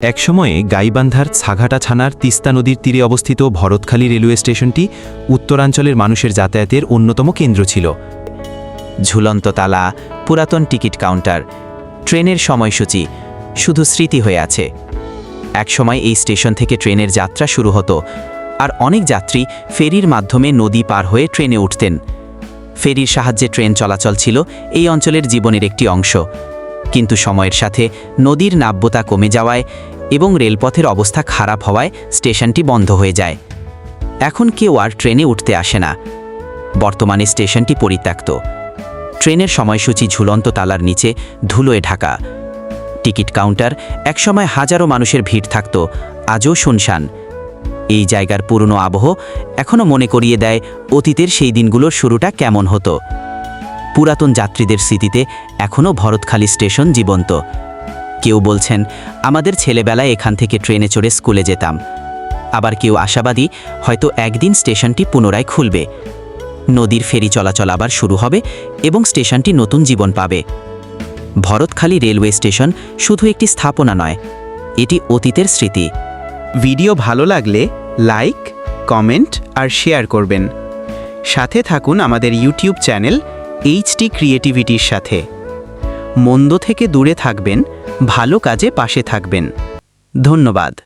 একসময়ে গাইবান্ধার ছাঘাটা ছানার তিস্তা নদীর তীরে অবস্থিত ভরতখালী রেলওয়ে স্টেশনটি উত্তরাঞ্চলের মানুষের যাতায়াতের অন্যতম কেন্দ্র ছিল। ঝুলন্ত তালা, পুরাতন টিকিট কাউন্টার, ট্রেনের সময়সূচি, শুধু স্মৃতি হয়ে আছে। একসময় এই স্টেশন থেকে ট্রেনের যাত্রা শুরু হতো, আর অনেক যাত্রী ফেরির মাধ্যমে নদী পার হয়ে ট্রেনে উঠতেন। ফেরির সাহায্যে ট্রেন চলাচল ছিল এই অঞ্চলের জীবনের একটি অংশ। কিন্তু সময়ের সাথে নদীর নাব্যতা কমে যাওয়ায় এবং রেলপথের অবস্থা খারাপ হওয়ায় স্টেশনটি বন্ধ হয়ে যায়। এখন কেউ আর ট্রেনে উঠতে আসে না। বর্তমানে স্টেশনটি পরিত্যক্ত। ট্রেনের সময়সূচি ঝুলন্ত তালার নিচে ধুলোয় ঢাকা। টিকিট কাউন্টার একসময় হাজারো মানুষের ভিড় থাকত, আজও শুনশান। এই জায়গার পুরনো আবহ এখনও মনে করিয়ে দেয় অতীতের সেই দিনগুলোর শুরুটা কেমন হতো। পুরাতন যাত্রীদের স্মৃতিতে এখনও ভরতখালী স্টেশন জীবন্ত। কেউ বলছেন, আমাদের ছেলেবেলায় এখান থেকে ট্রেনে চড়ে স্কুলে যেতাম। আবার কেউ আশাবাদী, হয়তো একদিন স্টেশনটি পুনরায় খুলবে। নদীর ফেরি চলাচল আবার শুরু হবে এবং স্টেশনটি নতুন জীবন পাবে। ভরতখালী রেলওয়ে স্টেশন শুধু একটি স্থাপনা নয়, এটি অতীতের স্মৃতি। ভিডিও ভালো লাগলে লাইক, কমেন্ট আর শেয়ার করবেন। সাথে থাকুন আমাদের ইউটিউব চ্যানেল এইচটি ক্রিয়েটিভিটির সাথে। মন্দ থেকে দূরে থাকবেন ভালো কাজে পাশে থাকবেন। ধন্যবাদ।